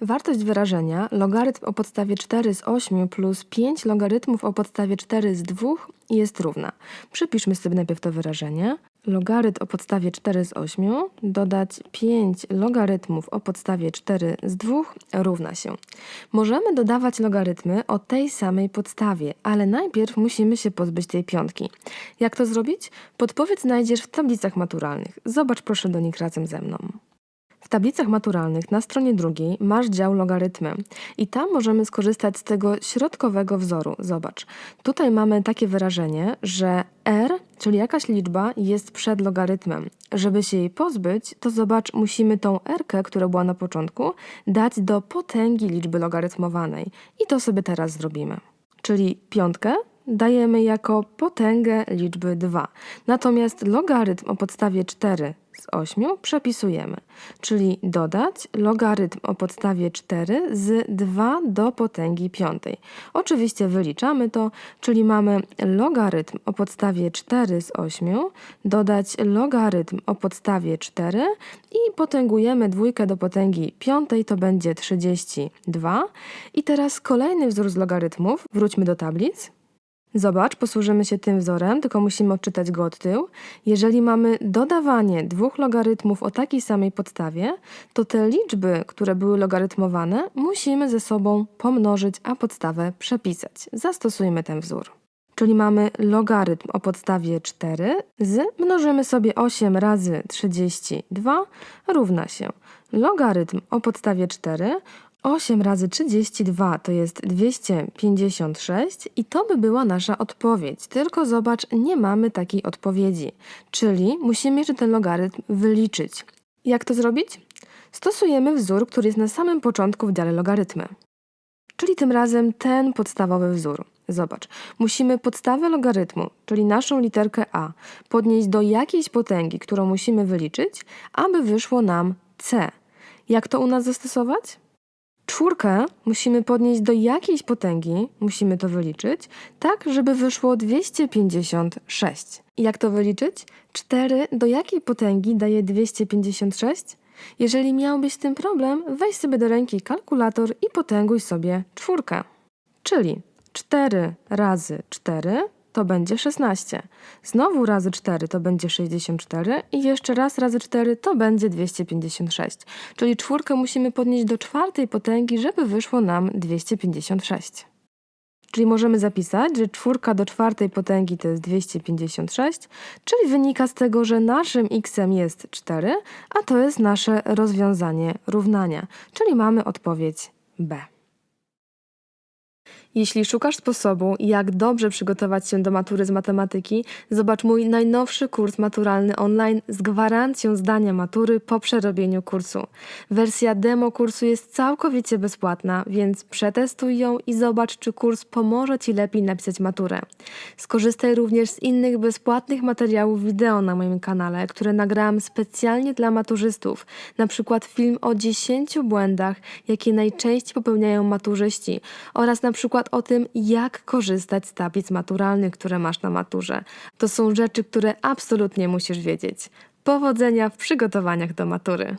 Wartość wyrażenia logarytm o podstawie 4 z 8 plus 5 logarytmów o podstawie 4 z 2 jest równa. Przypiszmy sobie najpierw to wyrażenie. Logarytm o podstawie 4 z 8 dodać 5 logarytmów o podstawie 4 z 2 równa się. Możemy dodawać logarytmy o tej samej podstawie, ale najpierw musimy się pozbyć tej piątki. Jak to zrobić? Podpowiedź znajdziesz w tablicach maturalnych. Zobacz proszę do nich razem ze mną. W tablicach maturalnych na stronie drugiej masz dział logarytmy i tam możemy skorzystać z tego środkowego wzoru. Zobacz, tutaj mamy takie wyrażenie, że r, czyli jakaś liczba, jest przed logarytmem. Żeby się jej pozbyć, to zobacz, musimy tą r, która była na początku, dać do potęgi liczby logarytmowanej. I to sobie teraz zrobimy. Czyli piątkę dajemy jako potęgę liczby 2. Natomiast logarytm o podstawie 4 z 8 przepisujemy, czyli dodać logarytm o podstawie 4 z 2 do potęgi piątej. Oczywiście wyliczamy to, czyli mamy logarytm o podstawie 4 z 8, dodać logarytm o podstawie 4 i potęgujemy dwójkę do potęgi piątej, to będzie 32. I teraz kolejny wzór z logarytmów, wróćmy do tablic. Zobacz, posłużymy się tym wzorem, tylko musimy odczytać go od tyłu. Jeżeli mamy dodawanie dwóch logarytmów o takiej samej podstawie, to te liczby, które były logarytmowane, musimy ze sobą pomnożyć, a podstawę przepisać. Zastosujmy ten wzór. Czyli mamy logarytm o podstawie 4 z mnożymy sobie 8 razy 32 równa się logarytm o podstawie 4 8 razy 32 to jest 256 i to by była nasza odpowiedź. Tylko zobacz, nie mamy takiej odpowiedzi. Czyli musimy jeszcze ten logarytm wyliczyć. Jak to zrobić? Stosujemy wzór, który jest na samym początku w dziale logarytmy. Czyli tym razem ten podstawowy wzór. Zobacz, musimy podstawę logarytmu, czyli naszą literkę a, podnieść do jakiejś potęgi, którą musimy wyliczyć, aby wyszło nam c. Jak to u nas zastosować? Czwórkę musimy podnieść do jakiejś potęgi, musimy to wyliczyć, tak żeby wyszło 256. I jak to wyliczyć? 4 do jakiej potęgi daje 256? Jeżeli miałbyś z tym problem, weź sobie do ręki kalkulator i potęguj sobie czwórkę. Czyli 4 razy 4 to będzie 16. Znowu razy 4 to będzie 64 i jeszcze raz razy 4 to będzie 256. Czyli czwórkę musimy podnieść do czwartej potęgi, żeby wyszło nam 256. Czyli możemy zapisać, że czwórka do czwartej potęgi to jest 256, czyli wynika z tego, że naszym x jest 4, a to jest nasze rozwiązanie równania, czyli mamy odpowiedź B. Jeśli szukasz sposobu, jak dobrze przygotować się do matury z matematyki, zobacz mój najnowszy kurs maturalny online z gwarancją zdania matury po przerobieniu kursu. Wersja demo kursu jest całkowicie bezpłatna, więc przetestuj ją i zobacz, czy kurs pomoże Ci lepiej napisać maturę. Skorzystaj również z innych bezpłatnych materiałów wideo na moim kanale, które nagrałam specjalnie dla maturzystów, na przykład film o 10 błędach, jakie najczęściej popełniają maturzyści oraz na przykład o tym, jak korzystać z tablic maturalnych, które masz na maturze. To są rzeczy, które absolutnie musisz wiedzieć. Powodzenia w przygotowaniach do matury.